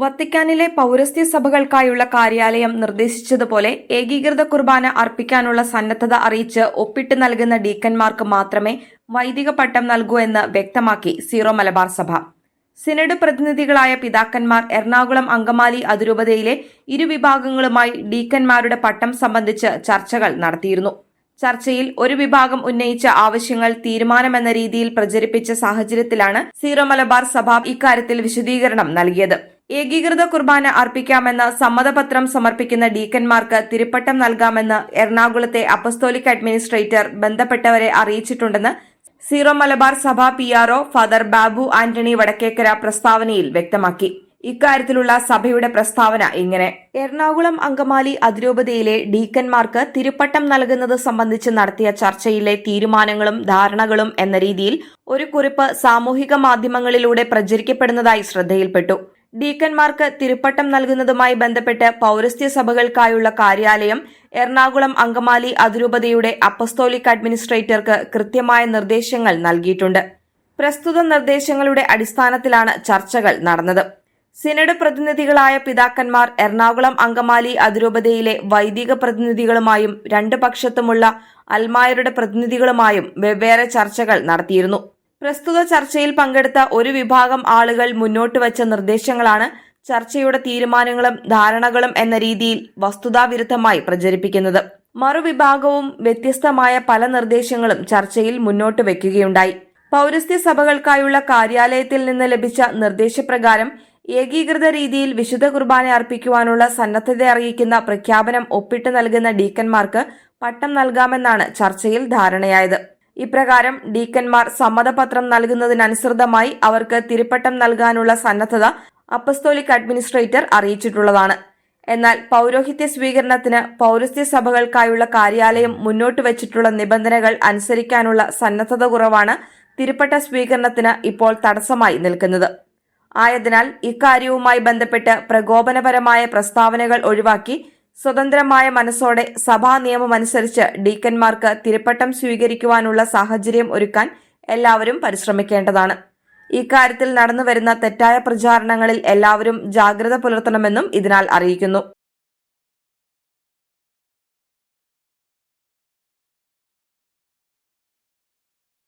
വത്തിക്കാനിലെ പൗരസ്ത്യ സഭകൾക്കായുള്ള കാര്യാലയം നിർദ്ദേശിച്ചതുപോലെ ഏകീകൃത കുർബാന അർപ്പിക്കാനുള്ള സന്നദ്ധത അറിയിച്ച് ഒപ്പിട്ട് നൽകുന്ന ഡീക്കന്മാർക്ക് മാത്രമേ വൈദിക പട്ടം നൽകൂ എന്ന് വ്യക്തമാക്കി സീറോ മലബാർ സഭ. സിനഡ് പ്രതിനിധികളായ പിതാക്കന്മാർ എറണാകുളം അങ്കമാലി അതിരൂപതയിലെ ഇരുവിഭാഗങ്ങളുമായി ഡീക്കന്മാരുടെ പട്ടം സംബന്ധിച്ച് ചർച്ചകൾ നടത്തിയിരുന്നു. ചർച്ചയിൽ ഒരു വിഭാഗം ഉന്നയിച്ച ആവശ്യങ്ങൾ തീരുമാനമെന്ന രീതിയിൽ പ്രചരിപ്പിച്ച സാഹചര്യത്തിലാണ് സീറോ മലബാർ സഭ ഇക്കാര്യത്തിൽ വിശദീകരണം നൽകിയത്. ഏകീകൃത കുർബാന അർപ്പിക്കാമെന്ന സമ്മതപത്രം സമർപ്പിക്കുന്ന ഡീക്കന്മാർക്ക് തിരുപ്പട്ടം നൽകാമെന്ന് എറണാകുളത്തെ അപ്പസ്തോലിക് അഡ്മിനിസ്ട്രേറ്റർ ബന്ധപ്പെട്ടവരെ അറിയിച്ചിട്ടുണ്ടെന്ന് സീറോ മലബാർ സഭ P R O father Babu Antony Vadakkekara പ്രസ്താവനയിൽ വ്യക്തമാക്കി. ഇക്കാര്യത്തിലുള്ള സഭയുടെ പ്രസ്താവന ഇങ്ങനെ. എറണാകുളം അങ്കമാലി അതിരൂപതയിലെ ഡീക്കന്മാർക്ക് തിരുപ്പട്ടം നൽകുന്നത് സംബന്ധിച്ച് നടത്തിയ ചർച്ചയിലെ തീരുമാനങ്ങളും ധാരണകളും എന്ന രീതിയിൽ ഒരു കുറിപ്പ് സാമൂഹിക മാധ്യമങ്ങളിലൂടെ പ്രചരിക്കപ്പെടുന്നതായി ശ്രദ്ധയിൽപ്പെട്ടു. ഡീക്കന്മാർക്ക് തിരുപ്പട്ടം നൽകുന്നതുമായി ബന്ധപ്പെട്ട് പൌരസ്ത്യ സഭകൾക്കായുള്ള കാര്യാലയം എറണാകുളം അങ്കമാലി അതിരൂപതയുടെ അപ്പസ്തോലിക് അഡ്മിനിസ്ട്രേറ്റർക്ക് കൃത്യമായ നിർദ്ദേശങ്ങൾ നൽകിയിട്ടുണ്ട്. പ്രസ്തുത നിർദ്ദേശങ്ങളുടെ അടിസ്ഥാനത്തിലാണ് ചർച്ചകൾ നടന്നത്. സിനഡ് പ്രതിനിധികളായ പിതാക്കന്മാർ എറണാകുളം അങ്കമാലി അതിരൂപതയിലെ വൈദിക പ്രതിനിധികളുമായും രണ്ട് പക്ഷത്തുമുള്ള അൽമായരുടെ പ്രതിനിധികളുമായും വെവ്വേറെ ചർച്ചകൾ നടത്തിയിരുന്നു. പ്രസ്തുത ചർച്ചയിൽ പങ്കെടുത്ത ഒരു വിഭാഗം ആളുകൾ മുന്നോട്ട് വച്ച നിർദ്ദേശങ്ങളാണ് ചർച്ചയുടെ തീരുമാനങ്ങളും ധാരണകളും എന്ന രീതിയിൽ വസ്തുതാവിരുദ്ധമായി പ്രചരിപ്പിക്കുന്നത്. മറുവിഭാഗവും വ്യത്യസ്തമായ പല നിർദ്ദേശങ്ങളും ചർച്ചയിൽ മുന്നോട്ട് വയ്ക്കുകയുണ്ടായി. പൗരസ്ത്യ സഭകൾക്കായുള്ള കാര്യാലയത്തിൽ നിന്ന് ലഭിച്ച നിർദ്ദേശപ്രകാരം ഏകീകൃത രീതിയിൽ വിശുദ്ധ കുർബാന അർപ്പിക്കുവാനുള്ള സന്നദ്ധത അറിയിക്കുന്ന പ്രഖ്യാപനം ഒപ്പിട്ട് നൽകുന്ന ഡീക്കന്മാർക്ക് പട്ടം നൽകാമെന്നാണ് ചർച്ചയിൽ ധാരണയായത്. ഇപ്രകാരം ഡീക്കന്മാർ സമ്മതപത്രം നൽകുന്നതിനനുസൃതമായി അവർക്ക് തിരുപ്പട്ടം നൽകാനുള്ള സന്നദ്ധത അപ്പസ്തോലിക് അഡ്മിനിസ്ട്രേറ്റർ അറിയിച്ചിട്ടുള്ളതാണ്. എന്നാൽ പൗരോഹിത്യ സ്വീകരണത്തിന് പൗരസ്ത്യ സഭകൾക്കായുള്ള കാര്യാലയം മുന്നോട്ട് വച്ചിട്ടുള്ള നിബന്ധനകൾ അനുസരിക്കാനുള്ള സന്നദ്ധത കുറവാണ് തിരുപ്പട്ട സ്വീകരണത്തിന് ഇപ്പോൾ തടസ്സമായി നിൽക്കുന്നത്. ആയതിനാൽ ഇക്കാര്യവുമായി ബന്ധപ്പെട്ട് പ്രകോപനപരമായ പ്രസ്താവനകൾ ഒഴിവാക്കി സ്വതന്ത്രമായ മനസ്സോടെ സഭാ നിയമമനുസരിച്ച് ഡീക്കന്മാർക്ക് തിരുപ്പട്ടം സ്വീകരിക്കുവാനുള്ള സാഹചര്യം ഒരുക്കാൻ എല്ലാവരും പരിശ്രമിക്കേണ്ടതാണ്. ഇക്കാര്യത്തിൽ നടന്നുവരുന്ന തെറ്റായ പ്രചാരണങ്ങളിൽ എല്ലാവരും ജാഗ്രത പുലർത്തണമെന്നും ഇതിനാൽ അറിയിക്കുന്നു.